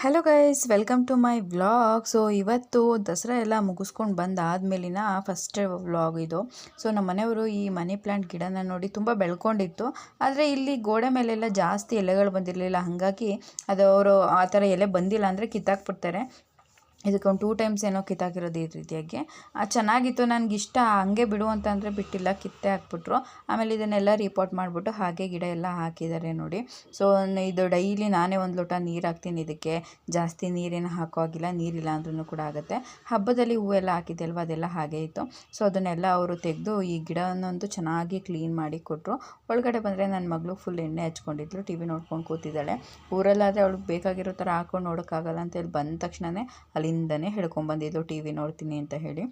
Hello guys welcome to my vlog so ಇವತ್ತು ದಸರಾ ಎಲ್ಲ ಮುಗಿಸ್ಕೊಂಡು ಬಂದಾದ್ಮೇಲಿನ ಫಸ್ಟ್ ವ್ಲಾಗ್ ಇದು. ಸೊ ನಮ್ಮ ಮನೆಯವರು ಈ ಮನಿ ಪ್ಲಾಂಟ್ ಗಿಡನ ನೋಡಿ ತುಂಬ ಬೆಳ್ಕೊಂಡಿತ್ತು. ಆದರೆ ಇಲ್ಲಿ ಗೋಡೆ ಮೇಲೆಲ್ಲ ಜಾಸ್ತಿ ಎಲೆಗಳು ಬಂದಿರಲಿಲ್ಲ. ಹಾಗಾಗಿ ಅದು ಅವರು ಆ ಥರ ಎಲೆ ಬಂದಿಲ್ಲ ಅಂದರೆ ಕಿತ್ತಾಕ್ಬಿಡ್ತಾರೆ. ಇದಕ್ಕೆ ಒಂದು ಟೂ ಟೈಮ್ಸ್ ಏನೋ ಕಿತ್ತಾಕಿರೋದು ಈ ರೀತಿಯಾಗಿ. ಚೆನ್ನಾಗಿತ್ತು ನನಗೆ ಇಷ್ಟ ಹಂಗೆ ಬಿಡು ಅಂತ ಅಂದರೆ ಬಿಟ್ಟಿಲ್ಲ, ಕಿತ್ತೆ ಹಾಕ್ಬಿಟ್ರು. ಆಮೇಲೆ ಇದನ್ನೆಲ್ಲ ರಿಪೋರ್ಟ್ ಮಾಡಿಬಿಟ್ಟು ಹಾಗೆ ಗಿಡ ಎಲ್ಲ ಹಾಕಿದ್ದಾರೆ ನೋಡಿ. ಸೊ ಇದು ಡೈಲಿ ನಾನೇ ಒಂದು ಲೋಟ ನೀರು ಹಾಕ್ತೀನಿ, ಇದಕ್ಕೆ ಜಾಸ್ತಿ ನೀರೇನು ಹಾಕೋ ಆಗಿಲ್ಲ ನೀರಿಲ್ಲ ಅಂದ್ರೂ ಕೂಡ ಆಗುತ್ತೆ. ಹಬ್ಬದಲ್ಲಿ ಹೂವೆಲ್ಲ ಹಾಕಿದೆ ಅಲ್ವ ಅದೆಲ್ಲ ಹಾಗೆ ಇತ್ತು. ಸೊ ಅದನ್ನೆಲ್ಲ ಅವರು ತೆಗೆದು ಈ ಗಿಡವನ್ನೊಂದು ಚೆನ್ನಾಗಿ ಕ್ಲೀನ್ ಮಾಡಿ ಕೊಟ್ಟರು ಒಳಗಡೆ ಬಂದರೆ ನನ್ನ ಮಗಳು ಫುಲ್ ಎಣ್ಣೆ ಹಚ್ಕೊಂಡಿದ್ಲು ಟಿ ವಿ ನೋಡ್ಕೊಂಡು ಕೂತಿದ್ದಾಳೆ. ಊರಲ್ಲಾದರೆ ಅವಳಿಗೆ ಬೇಕಾಗಿರೋ ಥರ ಹಾಕೊಂಡು ನೋಡೋಕ್ಕಾಗಲ್ಲ ಅಂತ ಹೇಳಿ ಬಂದ ತಕ್ಷಣವೇ ಅಲ್ಲಿಂದನೇ ಹೇಳ್ಕೊಂಬಂದಿದ್ದು ಟಿ ವಿ ನೋಡ್ತೀನಿ ಅಂತ ಹೇಳಿ.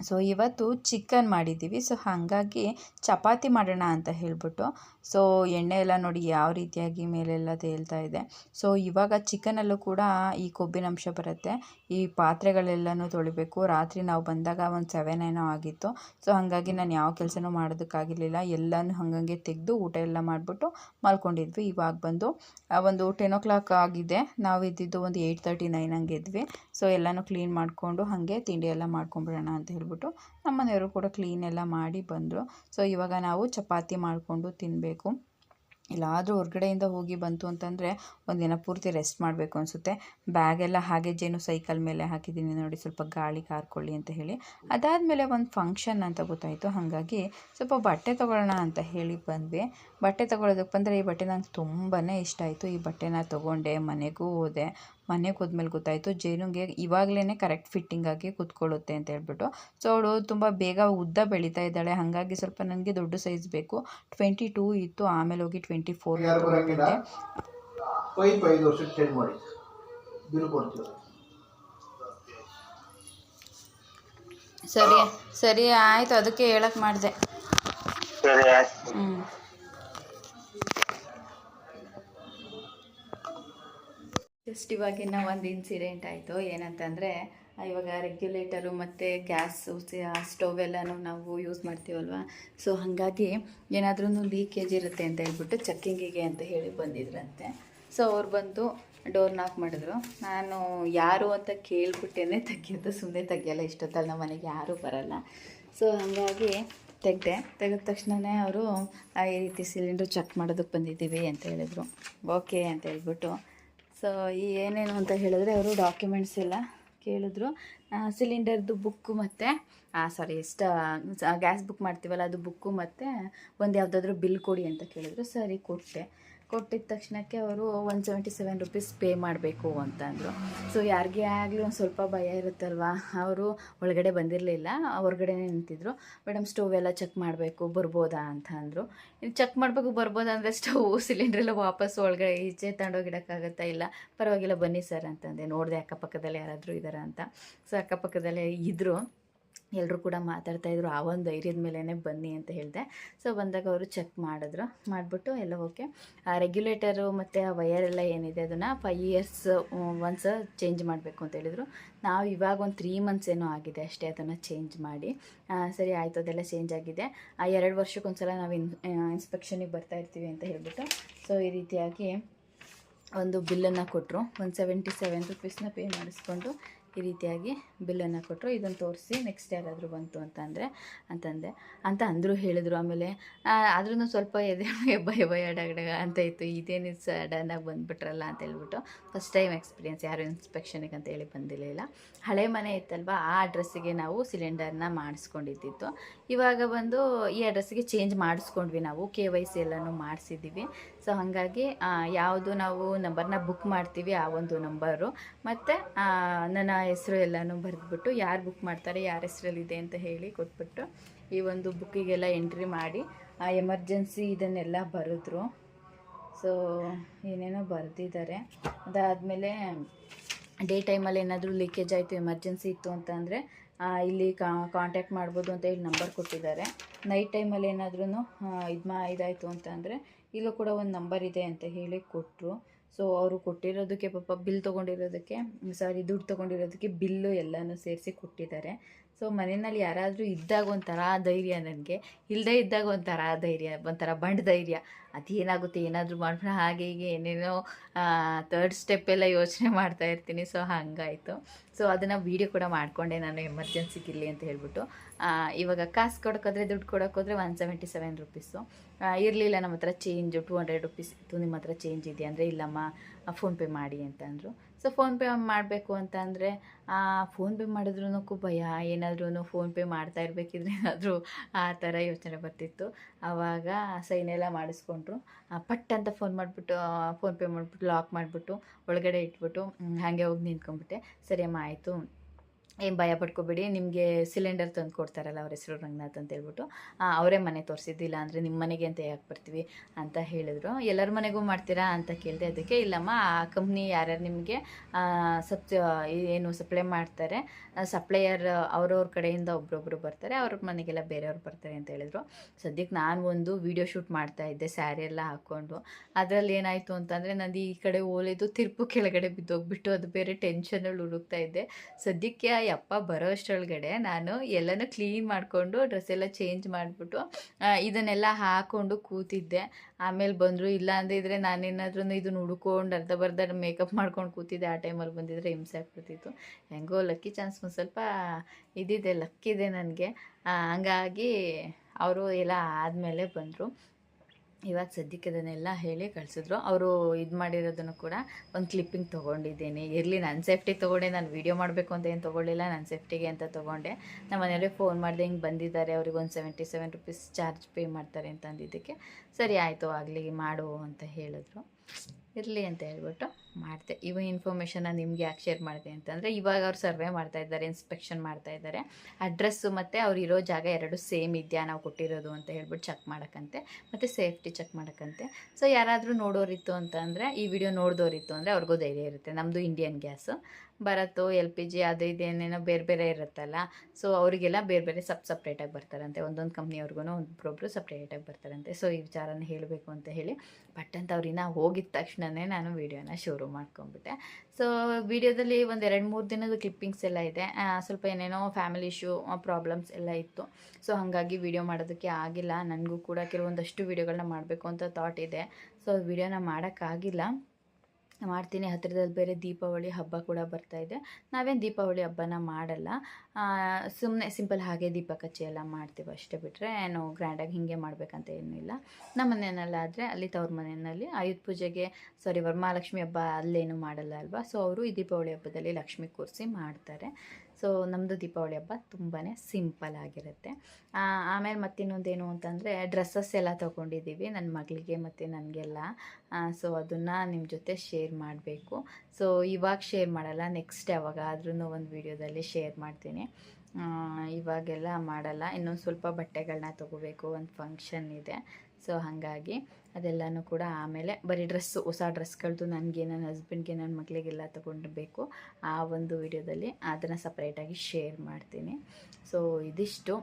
ಸೊ ಇವತ್ತು ಚಿಕನ್ ಮಾಡಿದ್ದೀವಿ. ಸೊ ಹಾಗಾಗಿ ಚಪಾತಿ ಮಾಡೋಣ ಅಂತ ಹೇಳ್ಬಿಟ್ಟು. ಸೊ ಎಣ್ಣೆ ಎಲ್ಲ ನೋಡಿ ಯಾವ ರೀತಿಯಾಗಿ ಮೇಲೆಲ್ಲ ತೇಲ್ತಾ ಇದೆ. ಸೊ ಇವಾಗ ಚಿಕನಲ್ಲೂ ಕೂಡ ಈ ಕೊಬ್ಬಿನಂಶ ಬರುತ್ತೆ. ಈ ಪಾತ್ರೆಗಳೆಲ್ಲನೂ ತೊಳಿಬೇಕು. ರಾತ್ರಿ ನಾವು ಬಂದಾಗ ಒಂದು ಸೆವೆನ್ ಏನೋ ಆಗಿತ್ತು. ಸೊ ಹಾಗಾಗಿ ನಾನು ಯಾವ ಕೆಲಸನೂ ಮಾಡೋದಕ್ಕಾಗಿರಲಿಲ್ಲ. ಎಲ್ಲನೂ ಹಾಗಂಗೆ ತೆಗೆದು ಊಟ ಎಲ್ಲ ಮಾಡಿಬಿಟ್ಟು ಮಲ್ಕೊಂಡಿದ್ವಿ. ಇವಾಗ ಬಂದು ಒಂದು ಟೆನ್ ಓ ಕ್ಲಾಕ್ ಆಗಿದೆ. ನಾವು ಇದ್ದಿದ್ದು ಒಂದು ಏಯ್ಟ್ ತರ್ಟಿ ನೈನ್ ಹಂಗೆ ಇದ್ವಿ ಸೊ ಎಲ್ಲನೂ ಕ್ಲೀನ್ ಮಾಡಿಕೊಂಡು ಹಾಗೆ ತಿಂಡಿ ಎಲ್ಲ ಮಾಡ್ಕೊಂಬಿಡೋಣ ಅಂತ ಹೇಳ್ಬಿಟ್ಟು ನಮ್ಮ ಮನೆಯವರು ಕೂಡ ಕ್ಲೀನ್ ಎಲ್ಲ ಮಾಡಿ ಬಂದರು. ಸೊ ಇವಾಗ ನಾವು ಚಪಾತಿ ಮಾಡಿಕೊಂಡು ತಿನ್ನಬೇಕು ಎಲ್ಲಾದರೂ ಹೊರಗಡೆಯಿಂದ ಹೋಗಿ ಬಂತು ಅಂತಂದರೆ ಒಂದಿನ ಪೂರ್ತಿ ರೆಸ್ಟ್ ಮಾಡಬೇಕು ಅನಿಸುತ್ತೆ. ಬ್ಯಾಗೆಲ್ಲ ಹಾಗೆ ಜೇನು ಸೈಕಲ್ ಮೇಲೆ ಹಾಕಿದ್ದೀನಿ ನೋಡಿ, ಸ್ವಲ್ಪ ಗಾಳಿ ಕಾರ್ಕೊಳ್ಳಿ ಅಂತ ಹೇಳಿ. ಅದಾದಮೇಲೆ ಒಂದು ಫಂಕ್ಷನ್ ಅಂತ ಗೊತ್ತಾಯಿತು. ಹಾಗಾಗಿ ಸ್ವಲ್ಪ ಬಟ್ಟೆ ತೊಗೊಳ್ಳೋಣ ಅಂತ ಹೇಳಿ ಬಂದ್ವಿ. ಬಟ್ಟೆ ತೊಗೊಳೋದಕ್ಕೆ ಬಂದರೆ ಈ ಬಟ್ಟೆ ನಂಗೆ ತುಂಬಾ ಇಷ್ಟ ಆಯಿತು. ಈ ಬಟ್ಟೆನ ತೊಗೊಂಡೆ, ಮನೆಗೂ ಹೋದೆ. ಮನೆಗೆ ಹೋದ್ಮೇಲೆ ಗೊತ್ತಾಯಿತು ಜೇನುಗೆ ಇವಾಗಲೇ ಕರೆಕ್ಟ್ ಫಿಟ್ಟಿಂಗ್ ಆಗಿ ಕೂತ್ಕೊಳ್ಳುತ್ತೆ ಅಂತ ಹೇಳ್ಬಿಟ್ಟು. ಸೊ ಅವಳು ತುಂಬ ಬೇಗ ಉದ್ದ ಬೆಳೀತಾ ಇದ್ದಾಳೆ. ಹಾಗಾಗಿ ಸ್ವಲ್ಪ ನನಗೆ ದೊಡ್ಡ ಸೈಜ್ ಬೇಕು. ಟ್ವೆಂಟಿ ಟೂ ಇತ್ತು ಆಮೇಲೆ ಹೋಗಿ ಟ್ವೆಂಟಿ ಫೋರ್ ಸರಿ ಸರಿ ಆಯಿತು. ಅದಕ್ಕೆ ಹೇಳಕ್ಕೆ ಮಾಡಿದೆ. ಹ್ಞೂ ಜಸ್ಟ್ ಇವಾಗಿನ ಒಂದು ಇನ್ಸಿಡೆಂಟ್ ಆಯಿತು. ಏನಂತಂದರೆ ಇವಾಗ ರೆಗ್ಯುಲೇಟರು ಮತ್ತು ಗ್ಯಾಸು ಸ್ಟವ್ ಎಲ್ಲನೂ ನಾವು ಯೂಸ್ ಮಾಡ್ತೀವಲ್ವ? ಸೊ ಹಾಗಾಗಿ ಏನಾದ್ರೂ ಲೀಕೇಜ್ ಇರುತ್ತೆ ಅಂತ ಹೇಳ್ಬಿಟ್ಟು ಚೆಕ್ಕಿಂಗಿಗೆ ಅಂತ ಹೇಳಿ ಬಂದಿದ್ರಂತೆ. ಸೊ ಅವ್ರು ಬಂದು ಡೋರ್ ನಾಕ್ ಮಾಡಿದ್ರು. ನಾನು ಯಾರು ಅಂತ ಕೇಳ್ಬಿಟ್ಟೇನೆ ತೆಗಿಯೋದು ಸುಮ್ಮನೆ ತೆಗಿಯಲ್ಲ, ಇಷ್ಟೊತ್ತಲ್ಲಿ ನಮ್ಮ ಮನೆಗೆ ಯಾರೂ ಬರಲ್ಲ. ಸೊ ಹಾಗಾಗಿ ತೆಗೆದೆ. ತೆಗೆದ ತಕ್ಷಣವೇ ಅವರು ಈ ರೀತಿ ಸಿಲಿಂಡ್ರ್ ಚೆಕ್ ಮಾಡೋದಕ್ಕೆ ಬಂದಿದ್ದೀವಿ ಅಂತ ಹೇಳಿದರು. ಓಕೆ ಅಂತ ಹೇಳ್ಬಿಟ್ಟು ಸೊ ಏನೇನು ಅಂತ ಹೇಳಿದ್ರೆ ಅವರು ಡಾಕ್ಯುಮೆಂಟ್ಸ್ ಎಲ್ಲ ಕೇಳಿದ್ರು. ಸಿಲಿಂಡರ್ದು ಬುಕ್ಕು ಮತ್ತು ಸಾರಿ ಎಷ್ಟು ಗ್ಯಾಸ್ ಬುಕ್ ಮಾಡ್ತೀವಲ್ಲ ಅದು ಬುಕ್ಕು ಮತ್ತು ಒಂದು ಯಾವುದಾದ್ರೂ ಬಿಲ್ ಕೊಡಿ ಅಂತ ಕೇಳಿದ್ರು. ಸರಿ, ಕೊಟ್ಟೆ. ಕೊಟ್ಟಿದ ತಕ್ಷಣಕ್ಕೆ ಅವರು one seventy seven rupees pay ಮಾಡಬೇಕು ಅಂತಂದರು ಸೊ ಯಾರಿಗೆ ಆಗಲಿ ಒಂದು ಸ್ವಲ್ಪ ಭಯ ಇರುತ್ತಲ್ವಾ? ಅವರು ಒಳಗಡೆ ಬಂದಿರಲಿಲ್ಲ ಹೊರಗಡೆ ನಿಂತಿದ್ರು. ಮೇಡಮ್ ಸ್ಟವ್ ಎಲ್ಲ ಚೆಕ್ ಮಾಡಬೇಕು, ಬರ್ಬೋದಾ? ಅಂತ ಅಂದರು. ಇನ್ನು ಚೆಕ್ ಮಾಡಬೇಕು, ಬರ್ಬೋದಾ ಅಂದರೆ ಸ್ಟವ್ ಸಿಲಿಂಡ್ರೆಲ್ಲ ವಾಪಸ್ ಒಳಗಡೆ ಈಚೆ ತಗೊಂಡೋಗಿಡೋಕ್ಕಾಗತ್ತಾ ಇಲ್ಲ. ಪರವಾಗಿಲ್ಲ, ಬನ್ನಿ ಸರ್ ಅಂತಂದೆ ನೋಡಿದೆ ಅಕ್ಕಪಕ್ಕದಲ್ಲಿ ಯಾರಾದರೂ ಇದ್ದಾರಾ ಅಂತ. ಸೊ ಅಕ್ಕಪಕ್ಕದಲ್ಲೇ ಇದ್ದರು ಎಲ್ಲರೂ ಕೂಡ ಮಾತಾಡ್ತಾ ಇದ್ರು, ಆ ಒಂದು ಧೈರ್ಯದ ಮೇಲೇ ಬನ್ನಿ ಅಂತ ಹೇಳಿದೆ. ಸೊ ಬಂದಾಗ ಅವರು ಚೆಕ್ ಮಾಡಿದ್ರು. ಮಾಡಿಬಿಟ್ಟು ಎಲ್ಲ ಓಕೆ ಆ ರೆಗ್ಯುಲೇಟರು ಮತ್ತು ಆ ವೈಯರ್ ಎಲ್ಲ ಏನಿದೆ ಅದನ್ನು ಫೈವ್ ಇಯರ್ಸ್ ಒನ್ಸ್ ಚೇಂಜ್ ಮಾಡಬೇಕು ಅಂತ ಹೇಳಿದರು. ನಾವು ಇವಾಗ ಒಂದು ತ್ರೀ ಮಂತ್ಸ್ ಏನೋ ಆಗಿದೆ ಅಷ್ಟೇ ಅದನ್ನು ಚೇಂಜ್ ಮಾಡಿ. ಸರಿ ಆಯಿತು, ಅದೆಲ್ಲ ಚೇಂಜ್ ಆಗಿದೆ. ಆ ಎರಡು ವರ್ಷಕ್ಕೊಂದ್ಸಲ ನಾವು ಇನ್ ಇನ್ಸ್ಪೆಕ್ಷನಿಗೆ ಬರ್ತಾ ಇರ್ತೀವಿ ಅಂತ ಹೇಳಿಬಿಟ್ಟು ಸೊ ಈ ರೀತಿಯಾಗಿ ಒಂದು ಬಿಲ್ಲನ್ನು ಕೊಟ್ಟರು ಒಂದು ಸೆವೆಂಟಿ ಸೆವೆನ್ ರುಪೀಸ್ನ ಪೇ ಮಾಡಿಸ್ಕೊಂಡು ಈ ರೀತಿಯಾಗಿ ಬಿಲ್ಲನ್ನು ಕೊಟ್ಟರು ಇದನ್ನು ತೋರಿಸಿ ನೆಕ್ಸ್ಟ್ ಯಾರಾದರೂ ಬಂತು ಅಂತಂದರೆ, ಅಂತಂದೆ. ಅಂತ ಅಂದರು ಹೇಳಿದರು. ಆಮೇಲೆ ಆದ್ರೂ ಸ್ವಲ್ಪ ಎದೆ ಭಯ ಭಯ ಡಗಡಗ ಅಂತ ಇತ್ತು. ಇದೇನು ಸಡನ್ನಾಗಿ ಬಂದುಬಿಟ್ರಲ್ಲ ಅಂತ ಹೇಳ್ಬಿಟ್ಟು ಫಸ್ಟ್ ಟೈಮ್ ಎಕ್ಸ್ಪೀರಿಯನ್ಸ್ ಯಾರು ಇನ್ಸ್ಪೆಕ್ಷನಿಗೆ ಅಂತ ಹೇಳಿ ಬಂದಿರಲಿಲ್ಲ ಹಳೆ ಮನೆ ಇತ್ತಲ್ವ, ಆ ಅಡ್ರೆಸ್ಸಿಗೆ ನಾವು ಸಿಲಿಂಡರ್ನ ಮಾಡಿಸ್ಕೊಂಡಿದ್ದಿತ್ತು. ಇವಾಗ ಬಂದು ಈ ಅಡ್ರೆಸ್ಸಿಗೆ ಚೇಂಜ್ ಮಾಡಿಸ್ಕೊಂಡ್ವಿ ನಾವು. ಕೆ ವೈ ಸಿ ಎಲ್ಲನೂ ಮಾಡಿಸಿದ್ದೀವಿ. ಸೊ ಹಾಗಾಗಿ ಯಾವುದು ನಾವು ನಂಬರ್ನ ಬುಕ್ ಮಾಡ್ತೀವಿ ಆ ಒಂದು ನಂಬರು ಮತ್ತು ನನ್ನ ಹೆಸರು ಎಲ್ಲನೂ ಬರೆದ್ಬಿಟ್ಟು ಯಾರು ಬುಕ್ ಮಾಡ್ತಾರೆ, ಯಾರ ಹೆಸರಲ್ಲಿದೆ ಅಂತ ಹೇಳಿ ಕೊಟ್ಬಿಟ್ಟು ಈ ಒಂದು ಬುಕ್ಕಿಗೆಲ್ಲ ಎಂಟ್ರಿ ಮಾಡಿ, ಆ ಎಮರ್ಜೆನ್ಸಿ ಇದನ್ನೆಲ್ಲ ಬರೆದ್ರು. ಸೊ ಏನೇನೋ ಬರೆದಿದ್ದಾರೆ. ಅದಾದಮೇಲೆ ಡೇ ಟೈಮಲ್ಲಿ ಏನಾದರೂ ಲೀಕೇಜ್ ಆಯಿತು ಎಮರ್ಜೆನ್ಸಿ ಇತ್ತು ಅಂತಂದರೆ ಇಲ್ಲಿ ಕಾಂಟ್ಯಾಕ್ಟ್ ಮಾಡ್ಬೋದು ಅಂತ ಹೇಳಿ ನಂಬರ್ ಕೊಟ್ಟಿದ್ದಾರೆ. ನೈಟ್ ಟೈಮಲ್ಲಿ ಏನಾದ್ರೂ ಇದು ಮಾ ಇದಾಯಿತು ಅಂತಂದರೆ ಇಲ್ಲೂ ಕೂಡ ಒಂದು ನಂಬರ್ ಇದೆ ಅಂತ ಹೇಳಿ ಕೊಟ್ಟರು ಸೊ ಅವರು ಕೊಟ್ಟಿರೋದಕ್ಕೆ ಪಾಪ ಬಿಲ್ ತೊಗೊಂಡಿರೋದಕ್ಕೆ ಸಾರಿ ದುಡ್ಡು ತೊಗೊಂಡಿರೋದಕ್ಕೆ ಬಿಲ್ಲು ಎಲ್ಲನೂ ಸೇರಿಸಿ ಕೊಟ್ಟಿದ್ದಾರೆ. ಸೊ ಮನೆಯಲ್ಲಿ ಯಾರಾದರೂ ಇದ್ದಾಗ ಒಂಥರ ಧೈರ್ಯ ನನಗೆ. ಇಲ್ಲದೇ ಇದ್ದಾಗ ಒಂಥರ ಧೈರ್ಯ, ಒಂಥರ ಬಂಡ್ ಧೈರ್ಯ. ಅದೇನಾಗುತ್ತೆ ಏನಾದರೂ ಮಾಡ್ಬಿಡ ಹಾಗೆ ಹೀಗೆ ಏನೇನೋ ತರ್ಡ್ ಸ್ಟೆಪ್ ಎಲ್ಲ ಯೋಚನೆ ಮಾಡ್ತಾ ಇರ್ತೀನಿ. ಸೊ ಹಂಗಾಯಿತು. ಸೊ ಅದನ್ನು ವೀಡಿಯೋ ಕೂಡ ಮಾಡಿಕೊಂಡೆ ನಾನು ಎಮರ್ಜೆನ್ಸಿಗೆ ಇರಲಿ ಅಂತ ಹೇಳ್ಬಿಟ್ಟು. ಇವಾಗ ಕಾಸು ಕೊಡೋಕ್ಕೋದ್ರೆ, ದುಡ್ಡು ಕೊಡೋಕ್ಕೋದ್ರೆ ಒನ್ ಸೆವೆಂಟಿ ಸೆವೆನ್ ರುಪೀಸು ಇರಲಿಲ್ಲ ನಮ್ಮ ಹತ್ರ ಚೇಂಜು ಟು ಹಂಡ್ರೆಡ್ ರುಪೀಸ್ ಇತ್ತು ನಿಮ್ಮ ಹತ್ರ ಚೇಂಜ್ ಇದೆಯಾ? ಅಂದರೆ, ಇಲ್ಲಮ್ಮ ಫೋನ್ಪೇ ಮಾಡಿ ಅಂತ ಅಂದರು ಸೊ ಫೋನ್ಪೇ ಮಾಡಬೇಕು ಅಂತ ಅಂದರೆ ಫೋನ್ಪೇ ಮಾಡಿದ್ರೂ ಭಯ. ಏನಾದ್ರೂ ಫೋನ್ಪೇ ಮಾಡ್ತಾ ಇರಬೇಕಿದ್ರೆ ಏನಾದರೂ ಆ ಥರ ಯೋಚನೆ ಬರ್ತಿತ್ತು. ಆವಾಗ ಸೈನ್ ಎಲ್ಲ ಮಾಡಿಸ್ಕೊಂಡ್ರು. ಪಟ್ ಅಂತ ಫೋನ್ ಮಾಡಿಬಿಟ್ಟು ಫೋನ್ಪೇ ಮಾಡಿಬಿಟ್ಟು ಲಾಕ್ ಮಾಡಿಬಿಟ್ಟು, ಒಳಗಡೆ ಇಟ್ಬಿಟ್ಟು ಹಾಗೆ ಹೋಗಿ ನಿಂತ್ಕೊಂಡ್ಬಿಟ್ಟೆ. ಸರಿಯಮ್ಮ ಆಯಿತು. ಏನು ಭಯ ಪಡ್ಕೋಬೇಡಿ, ನಿಮಗೆ ಸಿಲಿಂಡರ್ ತಂದು ಕೊಡ್ತಾರಲ್ಲ ಅವ್ರ ಹೆಸರು ರಂಗನಾಥ್ ಅಂತ ಹೇಳ್ಬಿಟ್ಟು ಅವರೇ ಮನೆ ತೋರಿಸಿದ್ದಿಲ್ಲ ಅಂದರೆ ನಿಮ್ಮ ಮನೆಗೆ ಅಂತ ಯಾಕೆ ಬರ್ತೀವಿ ಅಂತ ಹೇಳಿದ್ರು. ಎಲ್ಲರ ಮನೆಗೂ ಮಾಡ್ತೀರಾ ಅಂತ ಕೇಳಿದೆ, ಅದಕ್ಕೆ ಇಲ್ಲಮ್ಮ, ಆ ಕಂಪ್ನಿ ಯಾರ್ಯಾರು ನಿಮಗೆ ಸಪ್ ಏನು ಸಪ್ಲೈ ಮಾಡ್ತಾರೆ ಸಪ್ಲೈಯರ್ ಅವ್ರವ್ರ ಕಡೆಯಿಂದ ಒಬ್ರೊಬ್ರು ಬರ್ತಾರೆ, ಅವ್ರ ಮನೆಗೆಲ್ಲ ಬೇರೆಯವ್ರು ಬರ್ತಾರೆ ಅಂತ ಹೇಳಿದ್ರು. ಸದ್ಯಕ್ಕೆ ನಾನು ಒಂದು ವಿಡಿಯೋ ಶೂಟ್ ಮಾಡ್ತಾ ಇದ್ದೆ ಸ್ಯಾರಿ ಎಲ್ಲ ಹಾಕ್ಕೊಂಡು ಅದರಲ್ಲಿ ಏನಾಯಿತು ಅಂತಂದರೆ ನಂದು ಈ ಕಡೆ ಓಲೆದು ತಿರುಪು ಕೆಳಗಡೆ ಬಿದ್ದೋಗ್ಬಿಟ್ಟು, ಅದು ಬೇರೆ ಟೆನ್ಷನಲ್ಲಿ ಹುಡುಕ್ತಾ ಇದ್ದೆ. ಸದ್ಯಕ್ಕೆ ಯಪ್ಪ ಬರೋ ಅಷ್ಟರೊಳಗಡೆ ನಾನು ಎಲ್ಲನೂ ಕ್ಲೀನ್ ಮಾಡಿಕೊಂಡು ಡ್ರೆಸ್ ಎಲ್ಲ ಚೇಂಜ್ ಮಾಡಿಬಿಟ್ಟು ಇದನ್ನೆಲ್ಲ ಹಾಕ್ಕೊಂಡು ಕೂತಿದ್ದೆ. ಆಮೇಲೆ ಬಂದರು, ಇಲ್ಲ ಅಂದಿದ್ರೆ ನಾನೇನಾದ್ರೂ ಇದನ್ನ ಹುಡ್ಕೊಂಡು ಅರ್ಧ ಬರ್ಧ ಮೇಕಪ್ ಮಾಡ್ಕೊಂಡು ಕೂತಿದ್ದೆ. ಆ ಟೈಮಲ್ಲಿ ಬಂದಿದ್ರೆ ಹಿಂಸೆ ಆಗ್ಬಿಡ್ತಿತ್ತು. ಹೆಂಗೋ ಲಕ್ಕಿ ಚಾನ್ಸ್ ಒಂದು ಸ್ವಲ್ಪ ಇದಿದೆ ಲಕ್ಕಿದೆ ನನಗೆ. ಹಂಗಾಗಿ ಅವರು ಎಲ್ಲ ಆದಮೇಲೆ ಬಂದರು. ಇವಾಗ ಸದ್ಯಕ್ಕೆ ಅದನ್ನೆಲ್ಲ ಹೇಳಿ ಕಳಿಸಿದ್ರು. ಅವರು ಇದು ಮಾಡಿರೋದನ್ನು ಕೂಡ ಒಂದು ಕ್ಲಿಪ್ಪಿಂಗ್ ತೊಗೊಂಡಿದ್ದೀನಿ. ಇರಲಿ ನನ್ನ ಸೇಫ್ಟಿಗೆ ತೊಗೊಂಡೆ, ನಾನು ವೀಡಿಯೋ ಮಾಡಬೇಕು ಅಂತ ಏನು ತೊಗೊಳ್ಳಿಲ್ಲ ನನ್ನ ಸೇಫ್ಟಿಗೆ ಅಂತ ತೊಗೊಂಡೆ. ನಮ್ಮ ಮನೆಯವರೇ ಫೋನ್ ಮಾಡಿದೆ, ಹಿಂಗೆ ಬಂದಿದ್ದಾರೆ, ಅವ್ರಿಗೆ ಒಂದು seventy seven rupees charge pay ಮಾಡ್ತಾರೆ ಅಂತಂದಿದ್ದಕ್ಕೆ. ಸರಿ, ಆಯಿತು, ಆಗಲಿ, ಮಾಡು ಅಂತ ಹೇಳಿದ್ರು. ಇರಲಿ ಅಂತ ಹೇಳ್ಬಿಟ್ಟು. ಮಾಡಿದೆ ಇವ ಇನ್ಫಾರ್ಮೇಷನ್ನ ನಿಮ್ಗೆ ಯಾಕೆ ಶೇರ್ ಮಾಡಿದೆ ಅಂತಂದರೆ, ಇವಾಗ ಅವ್ರು ಸರ್ವೆ ಮಾಡ್ತಾ ಇದ್ದಾರೆ ಇನ್ಸ್ಪೆಕ್ಷನ್ ಮಾಡ್ತಾ ಇದ್ದಾರೆ. ಅಡ್ರೆಸ್ಸು ಮತ್ತು ಅವ್ರು ಇರೋ ಜಾಗ ಎರಡು ಸೇಮ್ ಇದೆಯಾ ನಾವು ಕೊಟ್ಟಿರೋದು ಅಂತ ಹೇಳ್ಬಿಟ್ಟು ಚೆಕ್ ಮಾಡೋಕ್ಕಂತೆ ಮತ್ತು ಸೇಫ್ಟಿ ಚೆಕ್ ಮಾಡೋಕ್ಕಂತೆ ಸೊ ಯಾರಾದರೂ ನೋಡೋರಿತ್ತು ಅಂತಂದರೆ, ಈ ವಿಡಿಯೋ ನೋಡಿದೋರಿತ್ತು ಅಂದರೆ ಅವ್ರಿಗೂ ಧೈರ್ಯ ಇರುತ್ತೆ. ನಮ್ಮದು Indian gas Bharat L P G ಅದು ಇದೇನೇನೋ ಬೇರೆ ಬೇರೆ ಇರುತ್ತಲ್ಲ ಸೊ ಅವರಿಗೆಲ್ಲ ಬೇರೆ ಬೇರೆ ಸಪ್ ಸಪ್ರೇಟಾಗಿ ಬರ್ತಾರಂತೆ. ಒಂದೊಂದು ಕಂಪ್ನಿಯವ್ರಿಗೂ ಒಬ್ಬೊಬ್ರು ಸಪ್ರೇಟಾಗಿ ಬರ್ತಾರಂತೆ. ಸೊ ಈ ವಿಚಾರನ ಹೇಳಬೇಕು ಅಂತ ಹೇಳಿ, ಬಟ್ ಅಂತ ಅವ್ರಿನ್ನ ಹೋಗಿದ ತಕ್ಷಣವೇ ನಾನು ವಿಡಿಯೋನ ಶುರು ಮಾಡ್ಕೊಂಡ್ಬಿಟ್ಟೆ. ಸೊ ವಿಡಿಯೋದಲ್ಲಿ ಒಂದು ಎರಡು ಮೂರು ದಿನದ ಕ್ಲಿಪ್ಪಿಂಗ್ಸ್ ಎಲ್ಲ ಇದೆ. ಸ್ವಲ್ಪ ಏನೇನೋ ಫ್ಯಾಮಿಲಿ ಇಶ್ಯೂ ಪ್ರಾಬ್ಲಮ್ಸ್ ಎಲ್ಲ ಇತ್ತು. ಸೊ ಹಾಗಾಗಿ ವಿಡಿಯೋ ಮಾಡೋದಕ್ಕೆ ಆಗಿಲ್ಲ. ನನಗೂ ಕೂಡ ಕೆಲವೊಂದಷ್ಟು ವೀಡಿಯೋಗಳನ್ನ ಮಾಡಬೇಕು ಅಂತ ಥಾಟ್ ಇದೆ. ಸೊ ವಿಡಿಯೋನ ಮಾಡೋಕ್ಕಾಗಿಲ್ಲ. ಮಾಡ್ತೀನಿ. ಹತ್ತಿರದಲ್ಲಿ ಬೇರೆ ದೀಪಾವಳಿ ಹಬ್ಬ ಕೂಡ ಬರ್ತಾ ಇದೆ. ನಾವೇನು ದೀಪಾವಳಿ ಹಬ್ಬನ ಮಾಡಲ್ಲ. ಸುಮ್ಮನೆ ಸಿಂಪಲ್ ಹಾಗೆ ದೀಪ ಕಚ್ಚಿ ಎಲ್ಲ ಮಾಡ್ತೀವಿ ಅಷ್ಟೇ ಬಿಟ್ಟರೆ ಏನು ಗ್ರ್ಯಾಂಡಾಗಿ ಹೀಗೆ ಮಾಡಬೇಕಂತ ಏನೂ ಇಲ್ಲ. ನಮ್ಮ ಮನೆಯಲ್ಲಾದರೆ ಅಲ್ಲಿ ತವ್ರ ಮನೆಯಲ್ಲಿ ಆಯುಧ ಪೂಜೆಗೆ ಸಾರಿ ವರಮಹಾಲಕ್ಷ್ಮಿ ಹಬ್ಬ ಅಲ್ಲೇನು ಮಾಡಲ್ಲ ಅಲ್ವಾ? ಸೊ ಅವರು ಈ ದೀಪಾವಳಿ ಹಬ್ಬದಲ್ಲಿ ಲಕ್ಷ್ಮಿ ಕೂರಿಸಿ ಮಾಡ್ತಾರೆ. ಸೊ ನಮ್ಮದು ದೀಪಾವಳಿ ಹಬ್ಬ ತುಂಬಾ ಸಿಂಪಲ್ ಆಗಿರುತ್ತೆ. ಆಮೇಲೆ ಮತ್ತಿನ್ನೊಂದೇನು ಅಂತಂದರೆ ಡ್ರೆಸ್ಸಸ್ ಎಲ್ಲ ತೊಗೊಂಡಿದ್ದೀವಿ ನನ್ನ ಮಗಳಿಗೆ ಮತ್ತು ನನಗೆಲ್ಲ. ಸೊ ಅದನ್ನು ನಿಮ್ಮ ಜೊತೆ ಶೇರ್ ಮಾಡಬೇಕು. ಸೊ ಇವಾಗ ಶೇರ್ ಮಾಡಲ್ಲ, ನೆಕ್ಸ್ಟ್ ಯಾವಾಗಾದ್ರೂ ಒಂದು ವೀಡಿಯೋದಲ್ಲಿ ಶೇರ್ ಮಾಡ್ತೀನಿ. ಇವಾಗೆಲ್ಲ ಮಾಡಲ್ಲ, ಇನ್ನೊಂದು ಸ್ವಲ್ಪ ಬಟ್ಟೆಗಳನ್ನ ತೊಗೋಬೇಕು, ಒಂದು ಫಂಕ್ಷನ್ ಇದೆ. ಸೊ ಹಾಗಾಗಿ ಅದೆಲ್ಲನೂ ಕೂಡ ಆಮೇಲೆ ಬರೀ ಡ್ರೆಸ್ಸು ಹೊಸ ಡ್ರೆಸ್ಗಳದ್ದು ನನಗೆ ನನ್ನ ಹಸ್ಬೆಂಡ್ಗೆ ನನ್ನ ಮಕ್ಕಳಿಗೆಲ್ಲ ತೊಗೊಂಡ್ಬೇಕು. ಆ ಒಂದು ವಿಡಿಯೋದಲ್ಲಿ ಅದನ್ನು ಸಪ್ರೇಟಾಗಿ ಶೇರ್ ಮಾಡ್ತೀನಿ. ಸೊ ಇದಿಷ್ಟು.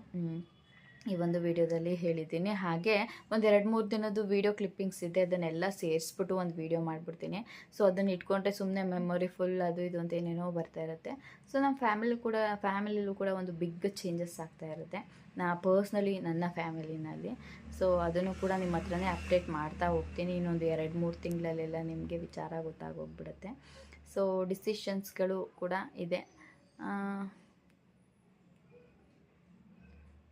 ಈ ಒಂದು ವಿಡಿಯೋದಲ್ಲಿ ಹೇಳಿದ್ದೀನಿ. ಹಾಗೆ ಒಂದು ಎರಡು ಮೂರು ದಿನದ್ದು ವೀಡಿಯೋ ಕ್ಲಿಪ್ಪಿಂಗ್ಸ್ ಇದೆ, ಅದನ್ನೆಲ್ಲ ಸೇರಿಸ್ಬಿಟ್ಟು ಒಂದು ವೀಡಿಯೋ ಮಾಡಿಬಿಡ್ತೀನಿ. ಸೊ ಅದನ್ನು ಇಟ್ಕೊಂಡ್ರೆ ಸುಮ್ಮನೆ ಮೆಮೊರಿ ಫುಲ್ ಅದು ಇದು ಅಂತ ಏನೇನೋ ಬರ್ತಾ ಇರುತ್ತೆ. ಸೊ ನಮ್ಮ ಫ್ಯಾಮಿಲಿ ಕೂಡ ಫ್ಯಾಮಿಲಿಲೂ ಕೂಡ ಒಂದು ಬಿಗ್ ಚೇಂಜಸ್ ಆಗ್ತಾ ಇರುತ್ತೆ. ನಾ ಪರ್ಸ್ನಲಿ ನನ್ನ ಫ್ಯಾಮಿಲಿನಲ್ಲಿ ಸೊ ಅದನ್ನು ಕೂಡ ನಿಮ್ಮ ಹತ್ರನೇ ಅಪ್ಡೇಟ್ ಮಾಡ್ತಾ ಹೋಗ್ತೀನಿ. ಇನ್ನೊಂದು ಎರಡು ಮೂರು ತಿಂಗಳಲ್ಲೆಲ್ಲ ನಿಮಗೆ ವಿಚಾರ ಗೊತ್ತಾಗೋಗ್ಬಿಡುತ್ತೆ ಸೊ ಡಿಸಿಷನ್ಸ್ಗಳು ಕೂಡ ಇದೆ.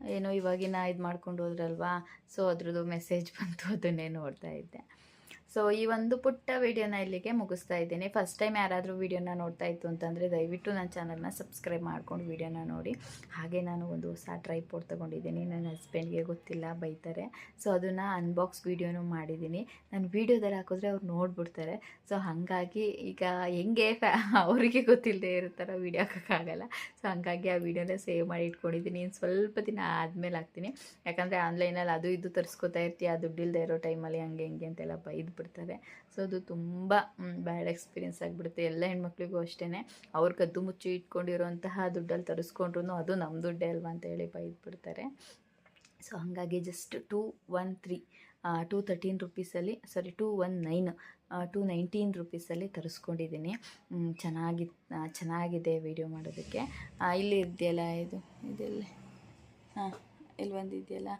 ಏನೋ ಇವಾಗಿನ ಇದು ಮಾಡ್ಕೊಂಡು ಹೋದ್ರಲ್ವಾ? ಸೊ ಅದ್ರದ್ದು ಮೆಸೇಜ್ ಬಂತು ಅದನ್ನೇ ನೋಡ್ತಾ ಇದ್ದೆ. ಸೊ ಈ ಒಂದು ಪುಟ್ಟ ವಿಡಿಯೋನ ಇಲ್ಲಿಗೆ ಮುಗಿಸ್ತಾ ಇದ್ದೀನಿ. ಫಸ್ಟ್ ಟೈಮ್ ಯಾರಾದರೂ ವಿಡಿಯೋನ ನೋಡ್ತಾ ಇತ್ತು ಅಂತಂದರೆ ದಯವಿಟ್ಟು ನನ್ನ ಚಾನಲ್ನ ಸಬ್ಸ್ಕ್ರೈಬ್ ಮಾಡ್ಕೊಂಡು ವಿಡಿಯೋನ ನೋಡಿ. ಹಾಗೆ ನಾನು ಒಂದು ಹೊಸ ಟ್ರೈಪೋರ್ಟ್ ತೊಗೊಂಡಿದ್ದೀನಿ. ನನ್ನ ಹಸ್ಬೆಂಡ್ಗೆ ಗೊತ್ತಿಲ್ಲ, ಬೈತಾರೆ. ಸೊ ಅದನ್ನು ಅನ್ಬಾಕ್ಸ್ ವೀಡಿಯೋನು ಮಾಡಿದ್ದೀನಿ. ನಾನು ವೀಡಿಯೋದಲ್ಲಿ ಹಾಕಿದ್ರೆ ಅವ್ರು ನೋಡ್ಬಿಡ್ತಾರೆ. ಸೊ ಹಾಗಾಗಿ ಈಗ ಹೆಂಗೆ ಅವರಿಗೆ ಗೊತ್ತಿಲ್ಲದೆ ಇರೋ ಥರ ವೀಡಿಯೋ ಹಾಕೋಕ್ಕಾಗಲ್ಲ ಸೊ ಹಾಗಾಗಿ ಆ ವೀಡಿಯೋನ ಸೇವ್ ಮಾಡಿ ಇಟ್ಕೊಂಡಿದ್ದೀನಿ. ಸ್ವಲ್ಪ ದಿನ ಆದಮೇಲೆ ಹಾಕ್ತೀನಿ. ಯಾಕಂದರೆ ಆನ್ಲೈನಲ್ಲಿ ಅದು ಇದು ತರಿಸ್ಕೊತಾ ಇರ್ತೀಯ ದುಡ್ಡಿಲ್ಲದೆ ಇರೋ ಟೈಮಲ್ಲಿ ಹಂಗೆ ಹಿಂಗೆ ಅಂತೆಲ್ಲ ಬೈದು ಬಿಡ್ತಾರೆ ಸೊ ಅದು ತುಂಬ ಬ್ಯಾಡ್ ಎಕ್ಸ್ಪೀರಿಯೆನ್ಸ್ ಆಗಿಬಿಡುತ್ತೆ. ಎಲ್ಲ ಹೆಣ್ಮಕ್ಳಿಗೂ ಅಷ್ಟೇ ಅವ್ರು ಕದ್ದು ಮುಚ್ಚಿ ಇಟ್ಕೊಂಡಿರೋಂತಹ ದುಡ್ಡಲ್ಲಿ ತರಿಸ್ಕೊಂಡ್ರು ಅದು ನಮ್ಮ ದುಡ್ಡೇ ಅಲ್ವಾ ಅಂತ ಹೇಳಿ ಬೈದು ಬಿಡ್ತಾರೆ ಸೊ ಹಾಗಾಗಿ just two one three two thirteen ರುಪೀಸಲ್ಲಿ sorry two one nine two nineteen ರುಪೀಸಲ್ಲಿ ತರಿಸ್ಕೊಂಡಿದ್ದೀನಿ. ಚೆನ್ನಾಗಿ ಚೆನ್ನಾಗಿದೆ ವಿಡಿಯೋ ಮಾಡೋದಕ್ಕೆ. ಇಲ್ಲಿ ಇದೆಯಲ್ಲ, ಇದು, ಇದೆಲ್ಲ, ಹಾಂ, ಇಲ್ಲಿ ಒಂದು ಇದೆಯಲ್ಲ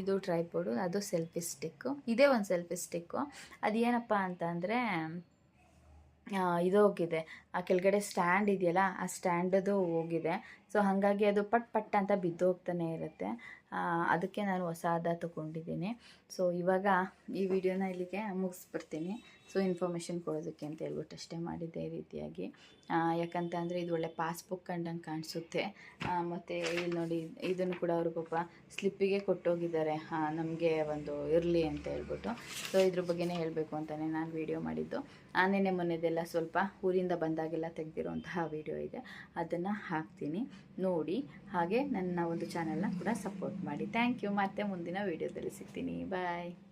ಇದು ಟ್ರೈಪೋಡು, ಅದು ಸೆಲ್ಫಿ ಸ್ಟಿಕ್ಕು. ಇದೇ ಒಂದು ಸೆಲ್ಫಿ ಸ್ಟಿಕ್ಕು. ಅದೇನಪ್ಪ ಅಂತ ಅಂದರೆ ಇದು ಹೋಗಿದೆ. ಆ ಕೆಳಗಡೆ ಸ್ಟ್ಯಾಂಡ್ ಇದೆಯಲ್ಲ, ಆ ಸ್ಟ್ಯಾಂಡದು ಹೋಗಿದೆ. ಸೊ, ಹಾಗಾಗಿ ಅದು ಪಟ್ ಪಟ್ ಅಂತ ಬಿದ್ದೋಗ್ತಾನೆ ಇರುತ್ತೆ. ಅದಕ್ಕೆ ನಾನು ಹೊಸಾದ ತೊಗೊಂಡಿದ್ದೀನಿ. ಸೊ ಇವಾಗ ಈ ವಿಡಿಯೋನ ಇಲ್ಲಿಗೆ ಮುಗಿಸ್ಬಿಡ್ತೀನಿ. ಸೊ ಇನ್ಫಾರ್ಮೇಷನ್ ಕೊಡೋದಕ್ಕೆ ಅಂತ ಹೇಳ್ಬಿಟ್ಟು ಅಷ್ಟೇ ಮಾಡಿದ್ದೆ ಈ ರೀತಿಯಾಗಿ. ಯಾಕಂತ ಅಂದರೆ ಇದು ಒಳ್ಳೆ ಪಾಸ್ಬುಕ್ ಕಂಡಂಗೆ ಕಾಣಿಸುತ್ತೆ. ಮತ್ತು ಇಲ್ಲಿ ನೋಡಿ, ಇದನ್ನು ಕೂಡ ಅವರು ಪಾಪ ಸ್ಲಿಪ್ಪಿಗೆ ಕೊಟ್ಟೋಗಿದ್ದಾರೆ. ನಮಗೆ ಒಂದು ಇರಲಿ ಅಂತ ಹೇಳ್ಬಿಟ್ಟು. ಸೊ ಇದ್ರ ಬಗ್ಗೆನೇ ಹೇಳಬೇಕು ಅಂತಲೇ ನಾನು ವಿಡಿಯೋ ಮಾಡಿದ್ದು. ಆನೆನೆ ಮೊನ್ನೆದೆಲ್ಲ ಸ್ವಲ್ಪ ಊರಿಂದ ಬಂದಾಗೆಲ್ಲ ತೆಗೆದಿರೋಂತಹ ವಿಡಿಯೋ ಇದೆ. ಅದನ್ನು ಹಾಕ್ತೀನಿ. ನೋಡಿ, ಹಾಗೆ ನನ್ನ ಒಂದು ಚಾನಲ್ನ ಕೂಡ ಸಪೋರ್ಟ್ ಮಾಡಿ. ಥ್ಯಾಂಕ್ ಯು ಮತ್ತೆ ಮುಂದಿನ ವಿಡಿಯೋದಲ್ಲಿ ಸಿಗ್ತೀನಿ. ಬಾಯ್ 拜。